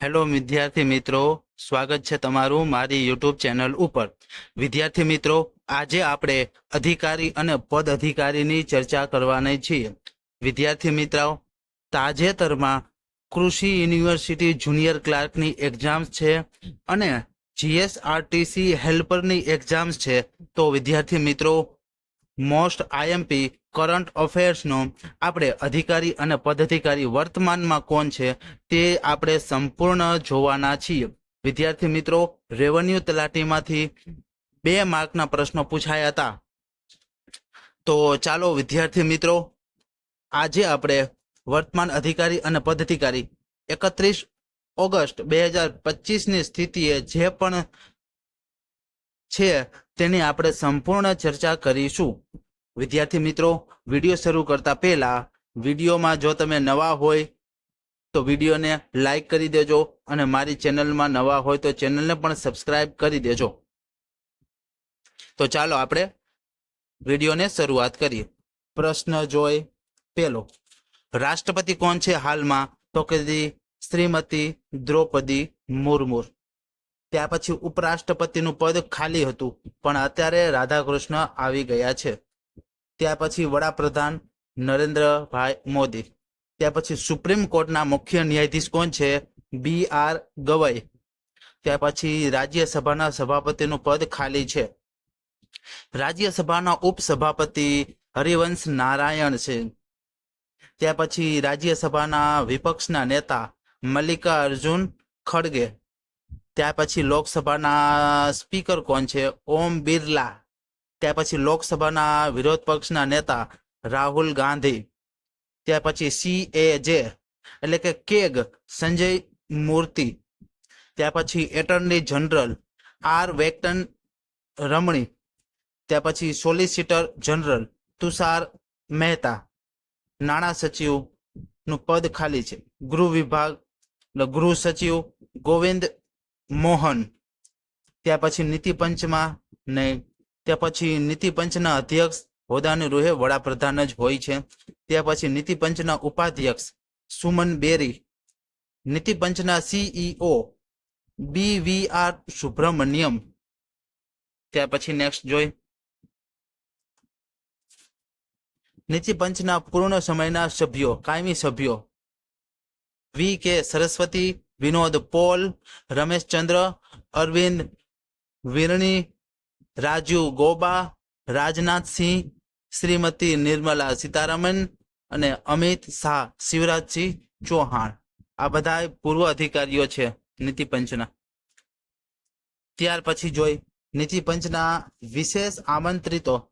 Hello વિદ્યાર્થી મિત્રો. સ્વાગત છે તમારું મારી યુટ્યુબ ચેનલ ઉપર. વિદ્યાર્થી મિત્રો, આજે આપણે અધિકારી અને પદ અધિકારીની ચર્ચા કરવાની છીએ. વિદ્યાર્થી મિત્રો તાજેતરમાં કૃષિ યુનિવર્સિટી જુનિયર ક્લાર્કની એક્ઝામ્સ છે અને જીએસઆરટીસી હેલ્પરની એક્ઝામ્સ છે. તો વિદ્યાર્થી મિત્રો મોસ્ટ આઈએમપી કરંટ અફેર્સનો આપણે અધિકારી અને પદાધિકારી વર્તમાનમાં કોણ છે તે આપણે સંપૂર્ણ જોવાના છીએ. વિદ્યાર્થી મિત્રો, રેવન્યુ તલાટીમાંથી બે માર્કના પ્રશ્નો પૂછાયા હતા. તો ચાલો વિદ્યાર્થી મિત્રો, આજે આપણે વર્તમાન અધિકારી અને પદાધિકારી એકત્રીસ ઓગસ્ટ બે હજાર પચીસની સ્થિતિએ જે પણ છે તેની આપણે સંપૂર્ણ ચર્ચા કરીશું. વિદ્યાર્થી મિત્રો, વીડિયો શરૂ કરતા પહેલા વિડીયોમાં જો તમે નવા હોય તો વિડીયોને લાઈક કરી દેજો અને મારી ચેનલમાં નવા હોય તો ચેનલને પણ સબસ્ક્રાઇબ કરી દેજો. તો ચાલો આપણે વિડીયોને શરૂઆત કરીએ. પ્રશ્ન જોઈ પેલો. રાષ્ટ્રપતિ કોણ છે હાલમાં? તો કે શ્રીમતી દ્રૌપદી મુર્મુ. ત્યાર પછી ઉપરાષ્ટ્રપતિનું પદ ખાલી હતું, પણ અત્યારે રાધાકૃષ્ણ આવી ગયા છે. ત્યાર પછી વડાપ્રધાન નરેન્દ્રભાઈ મોદી. ત્યાર પછી સુપ્રીમ કોર્ટના મુખ્ય ન્યાયાધીશ કોણ છે? B R Gavai. ત્યાર પછી રાજ્યસભાના સભાપતિનું પદ ખાલી છે. રાજ્યસભાના ઉપસભાપતિ હરિવંશ નારાયણ છે. ત્યાર પછી રાજ્યસભાના વિપક્ષના નેતા મલ્લિકા અર્જુન ખડગે. ત્યાર પછી લોકસભાના સ્પીકર કોણ છે? ઓમ બિરલા. ત્યાર પછી લોકસભાના વિરોધ પક્ષના નેતા રાહુલ ગાંધી, ત્યાર પછી સી એ જે એટલે કે કેગ સંજય મૂર્તિ, ત્યાર પછી attorney general R Vektan Ramani, ત્યાર પછી સોલિસિટર જનરલ તુષાર મહેતા. નાણાં સચિવનું પદ ખાલી છે. ગૃહ વિભાગ ગૃહ સચિવ ગોવિંદ મોહન, ત્યાર પછી નીતિ પંચમાં નહીં. ત્યાર પછી નીતિ પંચના અધ્યક્ષ હોદાની રૂહે વડાપ્રધાન જ હોય છે. ત્યાં પછી નીતિ પંચના ઉપાધ્યક્ષ સુમન બેરી, નીતિ પંચના CEO B V R Subrahmanyam. ત્યાર પછી નેક્સ્ટ જોઈ. નીતિ પંચના પૂર્ણ સમયના સભ્યો, કાયમી સભ્યો. વી કે સરસ્વતી, વિનોદ પોલ રમેશચંદ્ર અરવિંદ વિરણી રાજુ ગોબા રાજનાથસિંહ શ્રીમતી નિર્મલા સીતારામન અને અમિત શાહ, શિવરાજસિંહ ચૌહાણ. આ બધા પૂર્વ અધિકારીઓ છે નીતિ પંચના. ત્યાર પછી જોઈ, નીતિ પંચના વિશેષ આમંત્રિતો.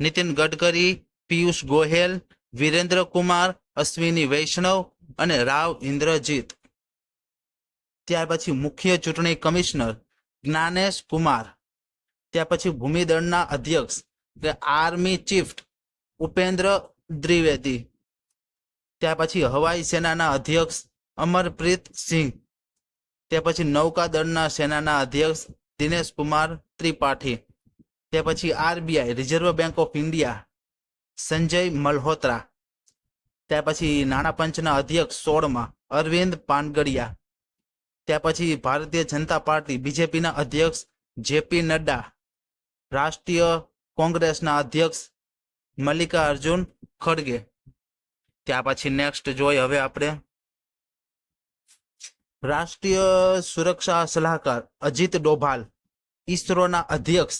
નીતિન ગડકરી, પિયુષ ગોહેલ, વિરેન્દ્ર કુમાર, અશ્વિની વૈષ્ણવ અને રાવ ઇન્દ્રજીત. ત્યાર પછી મુખ્ય ચૂંટણી કમિશનર જ્ઞાનેશ કુમાર. ત્યાર પછી ભૂમિદળના અધ્યક્ષ કે આર્મી ચીફ ઉપેન્દ્ર દ્વિવેદી. ત્યાર પછી હવાઈ સેનાના અધ્યક્ષ અમરપ્રીત સિંહ. ત્યાર પછી નૌકાદળના સેનાના અધ્યક્ષ દિનેશ કુમાર ત્રિપાઠી. ત્યાર પછી RBI Reserve Bank of India Sanjay Malhotra. ત્યાર પછી નાણાં પંચના અધ્યક્ષ સોળમાં, અરવિંદ પાનગડિયા. ત્યાર પછી ભારતીય જનતા પાર્ટી, બીજેપીના અધ્યક્ષ જેપી નડ્ડા. રાષ્ટ્રીય કોંગ્રેસના અધ્યક્ષ મલ્લિકા અર્જુન ખડગે. ત્યાર પછી નેક્સ્ટ જોઈ હવે આપણે. રાષ્ટ્રીય સુરક્ષા સલાહકાર અજીત ડોભાલ, ઈસરોના અધ્યક્ષ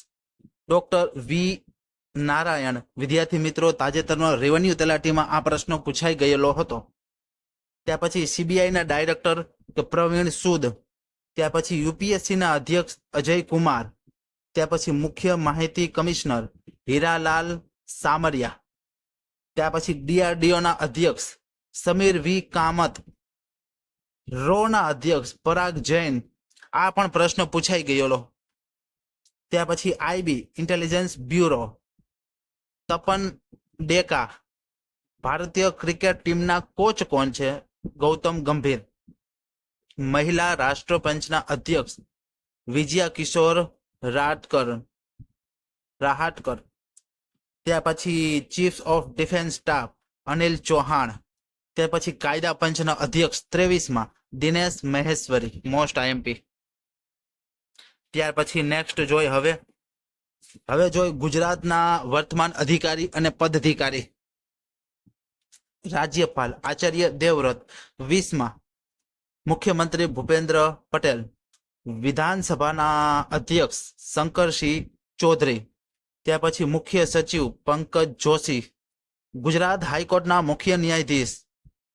ડોક્ટર વી નારાયણ. વિદ્યાર્થી મિત્રો, તાજેતરમાં રેવન્યુ તલાટીમાં આ પ્રશ્ન પૂછાઈ ગયેલો હતો. ત્યાર પછી સીબીઆઈના ડાયરેક્ટર પ્રવીણ સૂદ. ત્યાર પછી યુપીએસસીના અધ્યક્ષ અજય કુમાર. ત્યાર પછી મુખ્ય માહિતી કમિશનર હીરાલાલ સામરિયા. ત્યાર પછી ડીઆરડીઓના અધ્યક્ષ સમીર વી. કામત. રોના અધ્યક્ષ પરાગ જૈન. આ પણ પ્રશ્ન પૂછાઈ ગયેલો. ત્યાર પછી IB intelligence bureau Tapan Deka. ભારતીય ક્રિકેટ ટીમના કોચ કોણ છે? ગૌતમ ગંભીર. મહિલા રાષ્ટ્રપંચના અધ્યક્ષ વિજયા કિશોર રાટકર રાહાટકર ત્યાર પછી chief of defence staff Anil Chauhan, ત્યાર પછી કાયદા પંચના અધ્યક્ષ ત્રેવીસમાં દિનેશ મહેશ્વરી મોસ્ટ આઈએમપી ત્યાર પછી નેક્સ્ટ જોઈ હવે હવે જોઈ ગુજરાતના વર્તમાન અધિકારી અને પદાધિકારી. રાજ્યપાલ આચાર્ય દેવવ્રત, વીસમાં મુખ્યમંત્રી ભૂપેન્દ્ર પટેલ વિધાનસભાના અધ્યક્ષ શંકરસિંહ ચૌધરી, ત્યાર પછી મુખ્ય સચિવ પંકજ જોશી, ગુજરાત હાઈકોર્ટના મુખ્ય ન્યાયાધીશ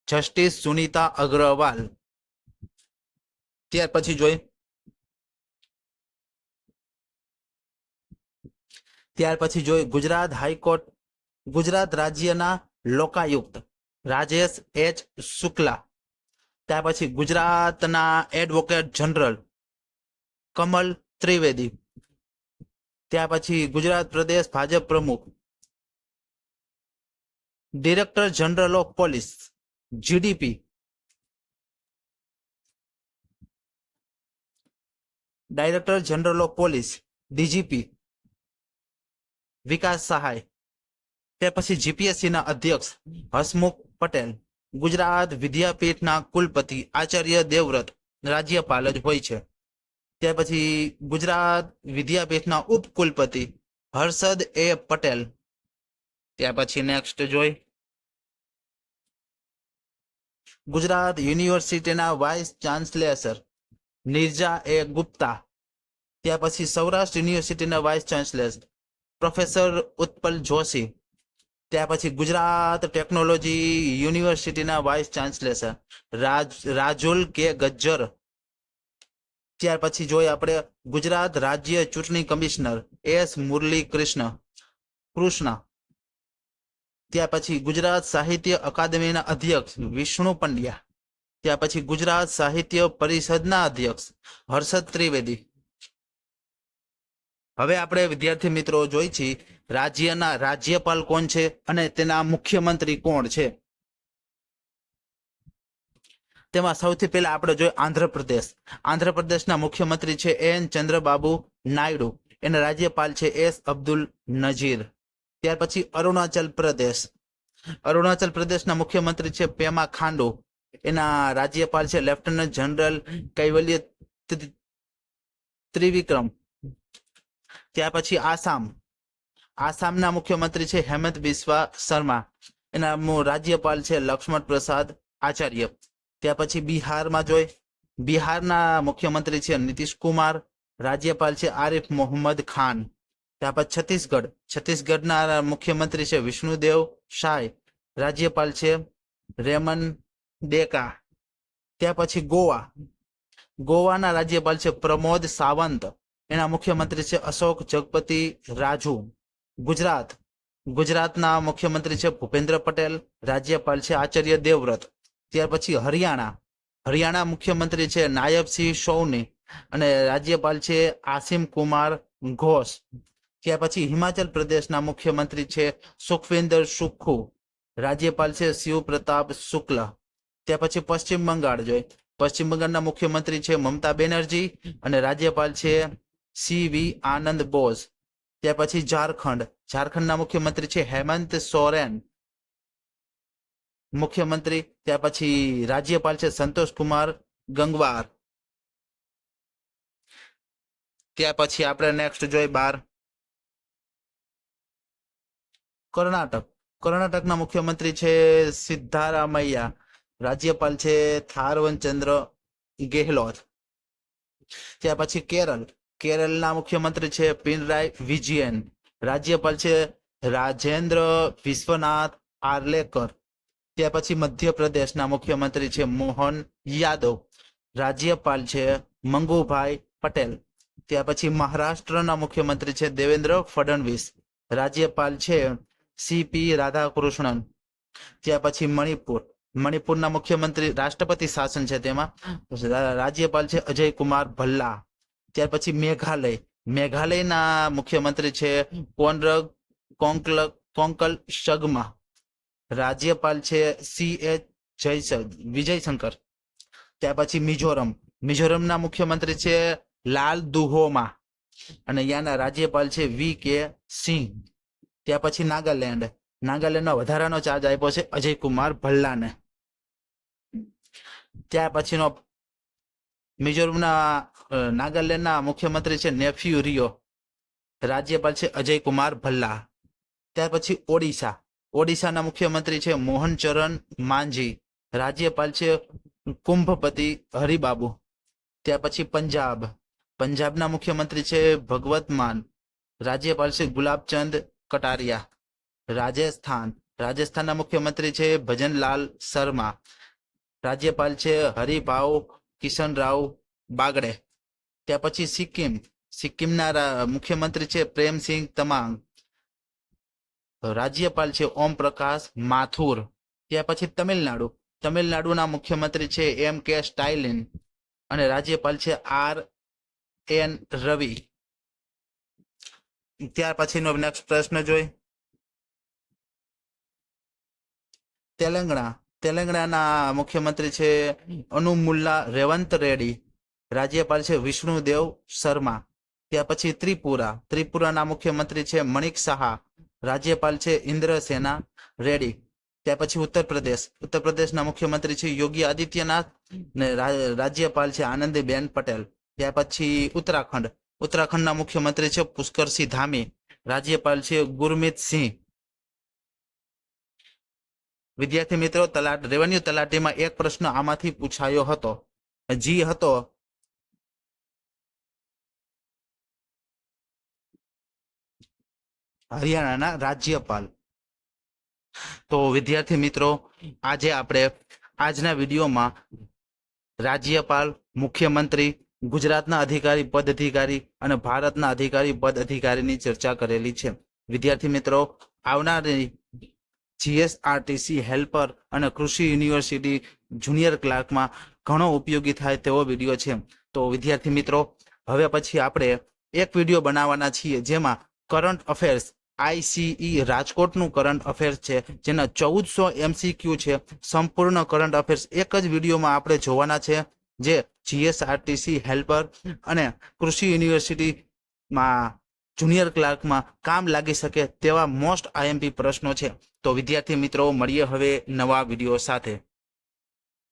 જસ્ટિસ સુનીતા અગ્રવાલ. ત્યાર પછી જોઈ. ત્યાર પછી જોઈ ગુજરાત હાઈકોર્ટ, ગુજરાત રાજ્યના લોકાયુક્ત રાજેશ એચ શુક્લા. ત્યાર પછી ગુજરાતના એડવોકેટ જનરલ કમલ ત્રિવેદી. ત્યાર પછી ગુજરાત પ્રદેશ ભાજપ પ્રમુખ. Director general of police GDP director general of police DGP Vikas Sahay. તે પછી જીપીએસસી ના અધ્યક્ષ, હસમુખ પટેલ. ગુજરાત વિદ્યાપીઠના કુલપતિ આચાર્ય દેવવ્રત, રાજ્યપાલ જ હોય છે. ત્યાર પછી ગુજરાત વિદ્યાપીઠના ઉપકુલપતિ હર્ષદ એ પટેલ. ત્યાર પછી નેક્સ્ટ જોઈ. ગુજરાત યુનિવર્સિટીના વાઇસ ચાન્સલેસર નિર્જા એ ગુપ્તા. ત્યાર પછી સૌરાષ્ટ્ર યુનિવર્સિટીના vice chancellor professor Utpal Joshi. ત્યાર પછી ગુજરાત ટેકનોલોજી યુનિવર્સિટીના vice chancellor Raj, Rajul K Gajjar. ત્યાર પછી જોઈએ આપણે ગુજરાત રાજ્ય ચૂંટણી કમિશનર એસ મુરલી કૃષ્ણ. કૃષ્ણ ત્યાર પછી ગુજરાત સાહિત્ય અકાદમીના અધ્યક્ષ વિષ્ણુ પંડ્યા. ત્યાર પછી ગુજરાત સાહિત્ય પરિષદના અધ્યક્ષ હર્ષદ ત્રિવેદી. હવે આપણે વિદ્યાર્થી મિત્રો જોઈ છીએ રાજ્યના રાજ્યપાલ કોણ છે અને તેના મુખ્યમંત્રી કોણ છે? તેમાં સૌથી પહેલા આપણે જોઈએ આંધ્રપ્રદેશ. આંધ્રપ્રદેશના મુખ્યમંત્રી છે એન ચંદ્રબાબુ નાયડુ. એના રાજ્યપાલ છે એસ અબ્દુલ નજીર ત્યાર પછી અરુણાચલ પ્રદેશ. અરુણાચલ પ્રદેશના મુખ્યમંત્રી છે પેમા ખાંડુ. એના રાજ્યપાલ છે લેફ્ટનન્ટ જનરલ કૈવલ્ય ત્રિ- ત્રિવિક્રમ. ત્યાર પછી આસામ. આસામના મુખ્યમંત્રી છે હેમંત બિસ્વા શર્મા. એના રાજ્યપાલ છે લક્ષ્મણ પ્રસાદ આચાર્ય. ત્યાર પછી બિહારમાં જોઈ. બિહારના મુખ્યમંત્રી છે નીતિશ કુમાર, રાજ્યપાલ છે આરિફ મોહમ્મદ ખાન. ત્યાર પછી છત્તીસગઢ. છત્તીસગઢના મુખ્યમંત્રી છે વિષ્ણુદેવ શાય રાજ્યપાલ છે રેમન ડેકા. ત્યાર પછી ગોવા. ગોવાના રાજ્યપાલ છે પ્રમોદ સાવંત. એના મુખ્યમંત્રી છે અશોક જગપતિ રાજુ. ગુજરાત. ગુજરાતના મુખ્યમંત્રી છે ભૂપેન્દ્ર પટેલ. રાજ્યપાલ છે આચાર્ય દેવવ્રત. ત્યાર પછી હરિયાણા. હરિયાણા મુખ્યમંત્રી છે નાયબસિંહ સૌની અને રાજ્યપાલ છે આસિમ કુમાર ઘોષ. ત્યાર પછી હિમાચલ પ્રદેશના મુખ્યમંત્રી છે સુખવિન્દર સુખુ રાજ્યપાલ છે શિવ પ્રતાપ શુક્લ. ત્યાર પછી પશ્ચિમ બંગાળ જોઈ પશ્ચિમ બંગાળના મુખ્યમંત્રી છે મમતા બેનર્જી અને રાજ્યપાલ છે સી વી આનંદ બોઝ. ત્યાર પછી ઝારખંડ. ઝારખંડના મુખ્યમંત્રી છે હેમંત સોરેન. મુખ્યમંત્રી, ત્યાર પછી રાજ્યપાલ છે સંતોષ કુમાર ગંગવાર. ત્યાર પછી આપણે નેક્સ્ટ જોઈ બાર. કર્ણાટક. કર્ણાટકના મુખ્યમંત્રી છે સિદ્ધારામૈયા. રાજ્યપાલ છે થારવનચંદ્ર ગેહલોત. ત્યાર પછી કેરળ કેરળના મુખ્યમંત્રી છે પિનરાય વિજયન. રાજ્યપાલ છે રાજેન્દ્ર વિશ્વનાથ આર્લેકર. ત્યાર પછી મધ્યપ્રદેશના મુખ્યમંત્રી છે મોહન યાદવ, રાજ્યપાલ છે મંગુભાઈ પટેલ. ત્યાર પછી મહારાષ્ટ્રના મુખ્યમંત્રી છે દેવેન્દ્ર ફડણવીસ, રાજ્યપાલ છે સીપી રાધાકૃષ્ણન. ત્યાર પછી મણિપુર, મણિપુરના મુખ્યમંત્રી, રાષ્ટ્રપતિ શાસન છે તેમાં. રાજ્યપાલ છે અજય કુમાર ભલ્લા. ત્યાર પછી મેઘાલય, મેઘાલયના મુખ્યમંત્રી છે કોનરગ, કોંકલ કોંકલ શગમા રાજ્યપાલ છે સી એચ જય વિજયશંકર. ત્યાર પછી મિઝોરમ. મિઝોરમના મુખ્યમંત્રી છે લાલ દુહોમા. અને ત્યાંના રાજ્યપાલ છે વી કે સિંહ. ત્યાર પછી નાગાલેન્ડ. નાગાલેન્ડનો વધારાનો ચાર્જ આપ્યો છે અજય કુમાર ભલ્લાને. ત્યાર પછીનો મિઝોરમના નાગાલેન્ડના મુખ્યમંત્રી છે નેફ્યુ રિયો. રાજ્યપાલ છે અજય કુમાર ભલ્લા. ત્યાર પછી ઓડિશા. ઓડિશાના મુખ્યમંત્રી છે મોહન ચરણ માંઝી. રાજ્યપાલ છે કુંભપતિ હરિબાબુ. ત્યાર પછી પંજાબ. પંજાબના મુખ્યમંત્રી છે ભગવત માન. રાજ્યપાલ છે ગુલાબચંદ કટારિયા. રાજસ્થાન. રાજસ્થાનના મુખ્યમંત્રી છે ભજનલાલ શર્મા. રાજ્યપાલ છે હરિભાવ કિશનરાવ બાગડે. ત્યાર પછી સિક્કિમ. સિક્કિમના મુખ્યમંત્રી છે પ્રેમસિંહ તમાંગ. રાજ્યપાલ છે ઓમ પ્રકાશ માથુર. ત્યાર પછી તમિલનાડુ. તમિલનાડુના મુખ્યમંત્રી છે એમ કે સ્ટાઇલિન અને રાજ્યપાલ છે આર એન રવિ. ત્યાર પછીનો નેક્સ્ટ પ્રશ્ન જોઈ. તેલંગણા. તેલંગણાના મુખ્યમંત્રી છે અનુમુલ્લા રેવંત રેડ્ડી. રાજ્યપાલ છે વિષ્ણુદેવ શર્મા. ત્યાર પછી ત્રિપુરા. ત્રિપુરાના મુખ્યમંત્રી છે મણિક શાહ રાજ્યપાલ છે ઇન્દ્રસેના રેડ્ડી ત્યાર પછી ઉત્તર પ્રદેશ ઉત્તર પ્રદેશના મુખ્યમંત્રી છે યોગી આદિત્યનાથ ને રાજ્યપાલ છે આનંદીબેન પટેલ. ત્યાર પછી ઉત્તરાખંડ. ઉત્તરાખંડના મુખ્યમંત્રી છે પુષ્કરસિંહ ધામી. રાજ્યપાલ છે ગુરમીત સિંહ. વિદ્યાર્થી મિત્રો, તલાટ, રેવન્યુ તલાટીમાં એક પ્રશ્ન આમાંથી પૂછાયો હતો. જી હતો. હરિયાણાના રાજ્યપાલ. તો વિદ્યાર્થી મિત્રો, આજે આપણે આજના વિડીયોમાં રાજ્યપાલ, મુખ્યમંત્રી, ગુજરાતના અધિકારી પદ અધિકારી અને ભારતના અધિકારી પદ અધિકારીની ચર્ચા કરેલી છે. વિદ્યાર્થી મિત્રો, આવનારી જીએસઆરટીસી હેલ્પર અને કૃષિ યુનિવર્સિટી જુનિયર ક્લાર્કમાં ઘણો ઉપયોગી થાય તેવો વીડિયો છે. તો વિદ્યાર્થી મિત્રો, હવે પછી આપણે એક વીડિયો બનાવવાના છીએ જેમાં કરંટ અફેર્સ આઈસીઈ રાજકોટનું કરંટ અફેર્સ છે, જેના ચૌદસો એમસીક્યુ છે. સંપૂર્ણ કરંટ અફેર્સ એક જ વિડીયોમાં આપણે જોવાના છે, જે જીએસઆરટીસી હેલ્પર અને કૃષિ યુનિવર્સિટીમાં જુનિયર ક્લાર્કમાં કામ લાગી શકે તેવા મોસ્ટ આઈએમપી પ્રશ્નો છે. તો વિદ્યાર્થી મિત્રો, મળીએ હવે નવા વીડિયો સાથે.